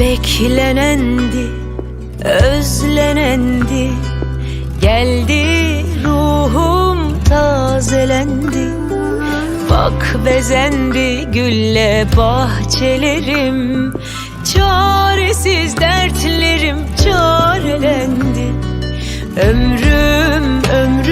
Beklenendi, özlenendi Geldi ruhum tazelendi Bak bezendi gülle bahçelerim Çaresiz dertlerim çarelendi. Ömrüm ömrün